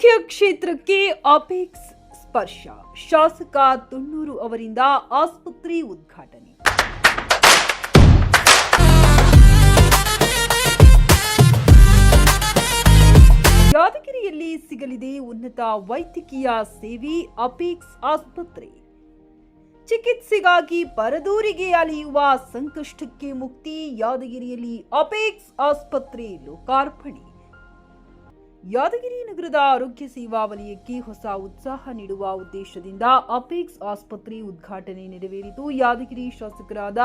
ಆರೋಗ್ಯ ಕ್ಷೇತ್ರಕ್ಕೆ ಅಪೆಕ್ಸ್ ಸ್ಪರ್ಶ. ಶಾಸಕ ತುಣ್ಣೂರು ಅವರಿಂದ ಆಸ್ಪತ್ರೆ ಉದ್ಘಾಟನೆ. ಯಾದಗಿರಿಯಲ್ಲಿ ಸಿಗಲಿದೆ ಉನ್ನತ ವೈದ್ಯಕೀಯ ಸೇವೆ ಅಪೆಕ್ಸ್ ಆಸ್ಪತ್ರೆ. ಚಿಕಿತ್ಸೆಗಾಗಿ ಪರದೂರಿಗೆ ಅಲೆಯುವ ಸಂಕಷ್ಟಕ್ಕೆ ಮುಕ್ತಿ ಯಾದಗಿರಿಯಲ್ಲಿ ಅಪೆಕ್ಸ್ ಆಸ್ಪತ್ರೆ ಲೋಕಾರ್ಪಣೆ. ಯಾದಗಿರಿ ನಗರದ ಆರೋಗ್ಯ ಸೇವಾ ವಲಯಕ್ಕೆ ಹೊಸ ಉತ್ಸಾಹ ನೀಡುವ ಉದ್ದೇಶದಿಂದ ಅಪೆಕ್ಸ್ ಆಸ್ಪತ್ರೆ ಉದ್ಘಾಟನೆ ನೆರವೇರಿತು. ಯಾದಗಿರಿ ಶಾಸಕರಾದ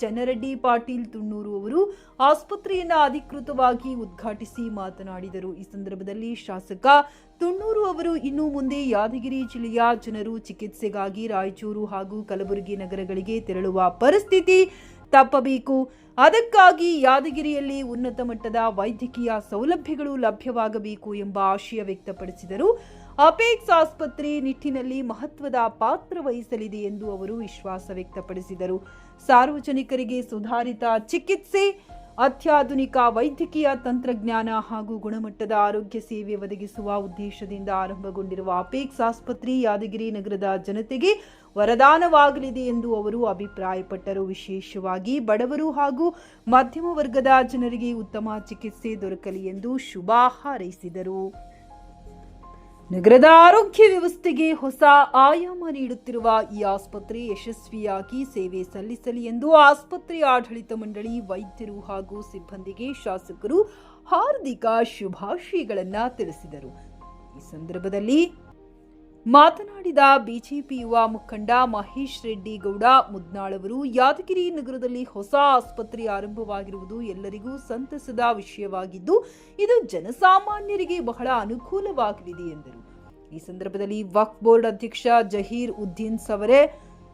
ಚನ್ನರೆಡ್ಡಿ, ಪಾಟೀಲ್ ತುಣ್ಣೂರು ಅವರು ಆಸ್ಪತ್ರೆಯನ್ನು ಅಧಿಕೃತವಾಗಿ ಉದ್ಘಾಟಿಸಿ ಮಾತನಾಡಿದರು. ಈ ಸಂದರ್ಭದಲ್ಲಿ ಶಾಸಕ ತುಣ್ಣೂರು ಅವರು ಇನ್ನು ಮುಂದೆ ಯಾದಗಿರಿ ಜಿಲ್ಲೆಯ ಜನರು ಚಿಕಿತ್ಸೆಗಾಗಿ ರಾಯಚೂರು ಹಾಗೂ ಕಲಬುರಗಿ ನಗರಗಳಿಗೆ ತೆರಳುವ ಪರಿಸ್ಥಿತಿ ತಪ್ಪಬೇಕು. ಅದಕ್ಕಾಗಿ ಯಾದಗಿರಿಯಲ್ಲಿ ಉನ್ನತ ಮಟ್ಟದ ವೈದ್ಯಕೀಯ ಸೌಲಭ್ಯಗಳು ಲಭ್ಯವಾಗಬೇಕು ಎಂಬ ಆಶಯ ವ್ಯಕ್ತಪಡಿಸಿದರು. ಅಪೇಕ್ಸ್ ಆಸ್ಪತ್ರೆ ನಿಟ್ಟಿನಲ್ಲಿ ಮಹತ್ವದ ಪಾತ್ರ ವಹಿಸಲಿದೆ ಎಂದು ಅವರು ವಿಶ್ವಾಸ ವ್ಯಕ್ತಪಡಿಸಿದರು. ಸಾರ್ವಜನಿಕರಿಗೆ ಸುಧಾರಿತ ಚಿಕಿತ್ಸೆ ಅತ್ಯಾಧುನಿಕ ವೈದ್ಯಕೀಯ ತಂತ್ರಜ್ಞಾನ ಹಾಗೂ ಗುಣಮಟ್ಟದ ಆರೋಗ್ಯ ಸೇವೆ ಒದಗಿಸುವ ಉದ್ದೇಶದಿಂದ ಆರಂಭಗೊಂಡಿರುವ ಅಪೇಕ್ಸ್ ಆಸ್ಪತ್ರೆ ಯಾದಗಿರಿ ನಗರದ ಜನತೆಗೆ ವರದಾನವಾಗಲಿದೆ ಎಂದು ಅವರು ಅಭಿಪ್ರಾಯಪಟ್ಟರು. ವಿಶೇಷವಾಗಿ ಬಡವರು ಹಾಗೂ ಮಧ್ಯಮ ವರ್ಗದ ಜನರಿಗೆ ಉತ್ತಮ ಚಿಕಿತ್ಸೆ ದೊರಕಲಿ ಎಂದು ಶುಭ ಹಾರೈಸಿದರು. ನಗರದ ಆರೋಗ್ಯ ವ್ಯವಸ್ಥೆಗೆ ಹೊಸ ಆಯಾಮ ನೀಡುತ್ತಿರುವ ಈ ಆಸ್ಪತ್ರೆ ಯಶಸ್ವಿಯಾಗಿ ಸೇವೆ ಸಲ್ಲಿಸಲಿ ಎಂದು ಆಸ್ಪತ್ರೆ ಆಡಳಿತ ಮಂಡಳಿ ವೈದ್ಯರು ಹಾಗೂ ಸಿಬ್ಬಂದಿಗೆ ಶಾಸಕರು ಹಾರ್ದಿಕ ಶುಭಾಶಯಗಳನ್ನು ತಿಳಿಸಿದರು. ಈ ಸಂದರ್ಭದಲ್ಲಿ ಮಾತನಾಡಿದ ಬಿಜೆಪಿ ಯುವ ಮುಖಂಡ ಮಹೇಶ್ ರೆಡ್ಡಿ ಗೌಡ ಮುದ್ನಾಳವರು ಯಾದಗಿರಿ ನಗರದಲ್ಲಿ ಹೊಸ ಆಸ್ಪತ್ರೆ ಆರಂಭವಾಗಿರುವುದು ಎಲ್ಲರಿಗೂ ಸಂತಸದ ವಿಷಯವಾಗಿದ್ದು, ಇದು ಜನಸಾಮಾನ್ಯರಿಗೆ ಬಹಳ ಅನುಕೂಲವಾಗಲಿದೆ ಎಂದರು. ಈ ಸಂದರ್ಭದಲ್ಲಿ ವಕ್ಫ್ ಬೋರ್ಡ್ ಅಧ್ಯಕ್ಷ ಜಹೀರ್ ಉದ್ದೀನ್ ಸವರೆ,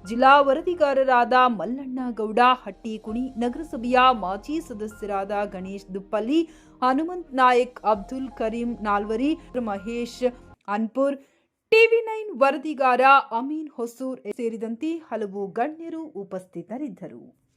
ಜಿಲ್ಲಾ ವರದಿಗಾರರಾದ ಮಲ್ಲಣ್ಣ ಗೌಡ, ಹಟ್ಟಿಕುಣಿ ನಗರಸಭೆಯ ಮಾಜಿ ಸದಸ್ಯರಾದ ಗಣೇಶ್ ದುಪ್ಪಲ್ಲಿ ಹನುಮಂತ್ ನಾಯಕ್, ಅಬ್ದುಲ್ ಕರೀಂ ನಾಲ್ವರಿ, ಮಹೇಶ್ ಅನ್ಪುರ್, ಟಿವಿ ವರದಿಗಾರ ಅಮೀನ್ ಹೊಸೂರ್ ಸೇರಿದಂತೆ ಹಲವು ಗಣ್ಯರು ಉಪಸ್ಥಿತರಿದ್ದರು.